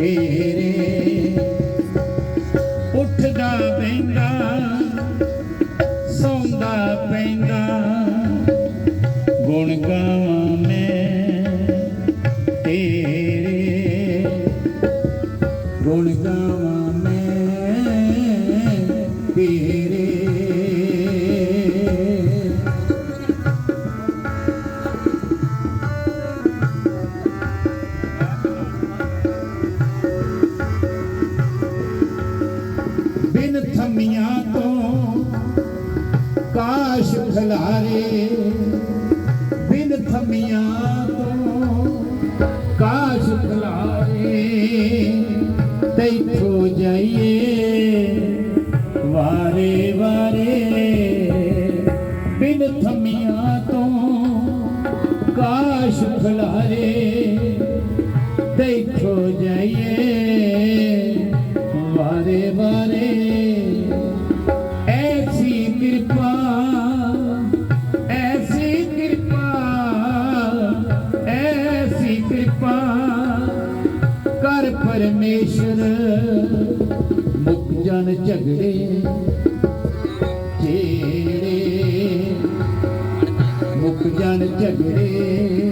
ਤੇਰੇ। ਉੱਠਦਾ ਬੈਂਦਾ ਸੌਂਦਾ ਪੈਂਦਾ। ਗੁਣ ਗਾਵਾਂ ਮੈਂ ਤੇਰੇ। ਗੁਣ ਗਾਵਾਂ ਮੈਂ ਤੇਰੇ। ਖਲਾਰੇ ਬਿਨ ਥਮੀਆਂ ਤੋਂ ਕਿਰਪਾ ਕਰ ਪਰਮੇਸ਼ਰ ਮੁਕ ਜਨ ਝਗੜੇ ਜਿਹੜੇ ਮੁਕ ਜਨ ਝਗੜੇ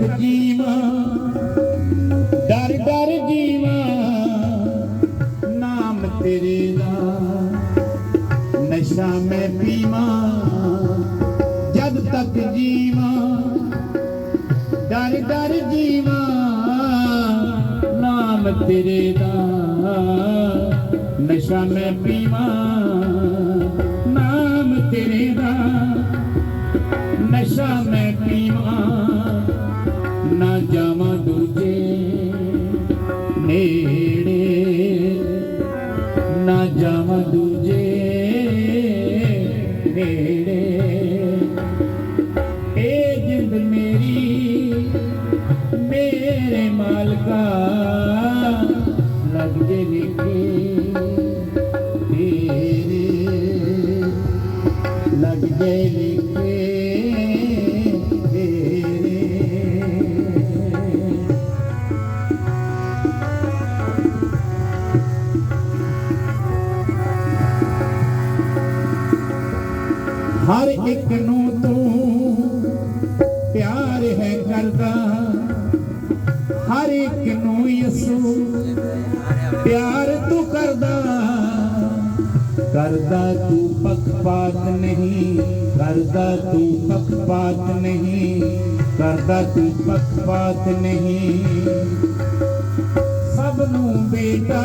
ਜਦ ਤੱਕ ਡਰ ਡਰ ਜੀਵਾਂ, ਨਾਮ ਤੇਰੇ ਦਾ। ਨਸ਼ਾ ਮੈਂ ਪੀਵਾਂ, ਜਦ ਤੱਕ ਜੀਵਾਂ। ਡਰ ਡਰ ਜੀਵਾਂ, ਨਾਮ ਤੇਰੇ ਦਾ। ਨਸ਼ਾ ਮੈਂ ਪੀਵਾਂ। ਜਾਵਾਂ ਦੂਜੇ ਨੇੜੇ। ਨਾ ਜਾਵਾਂ ਦੂਜੇ ਨੇੜੇ। ਇਹ ਜਿੰਦ ਮੇਰੀ, ਮੇਰੇ ਮਾਲਕਾ, ਲੱਗ ਜੇ ਲਿਖੇ ਹਰ ਇੱਕ ਨੂੰ ਤੂੰ ਪਿਆਰ ਹੈ ਕਰਦਾ। ਹਰ ਇੱਕ ਨੂੰ ਯਸੂ ਪਿਆਰ ਤੂੰ ਕਰਦਾ। ਕਰਦਾ ਤੂੰ ਪੱਖਪਾਤ ਨਹੀਂ, ਕਰਦਾ ਤੂੰ ਪੱਖਪਾਤ ਨਹੀਂ, ਕਰਦਾ ਤੂੰ ਪੱਖਪਾਤ ਨਹੀਂ। ਸਭ ਨੂੰ ਬੇਟਾ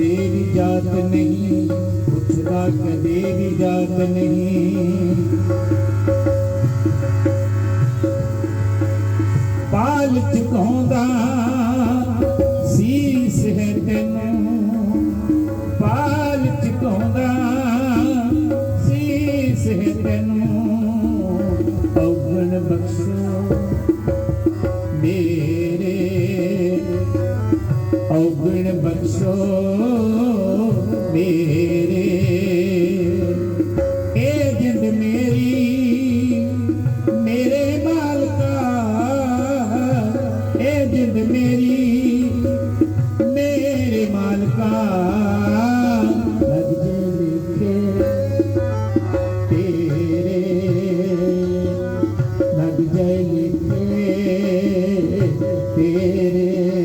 ਕਦੇ ਵੀ ਜਾਤ ਨਹੀਂ, ਪੁੱਛਦਾ ਕਦੇ ਵੀ ਜਾਤ ਨਹੀਂ। ਪਾਲ ਚੁਕਾਉਂਦਾ ਸੀਸ ਹੈ ਤੈਨੂੰ। ਪਾਲ ਚੁਕਾਉਂਦਾ ਸੀਸ ਹੈ ਤੈਨੂੰ। ਔਗਣ ਬਖਸ਼ੋ, ਮੇਰੇ ਗੁਣ ਬਖਸ਼ੋ ਮੇਰੇ ਇਹ ਜਿੰਦ ਮੇਰੀ ਮੇਰੇ ਮਾਲਕਾ ਇਹ ਜਿੰਦ ਮੇਰੀ ਮੇਰੇ ਮਾਲਕਾ ਤੇਰੇ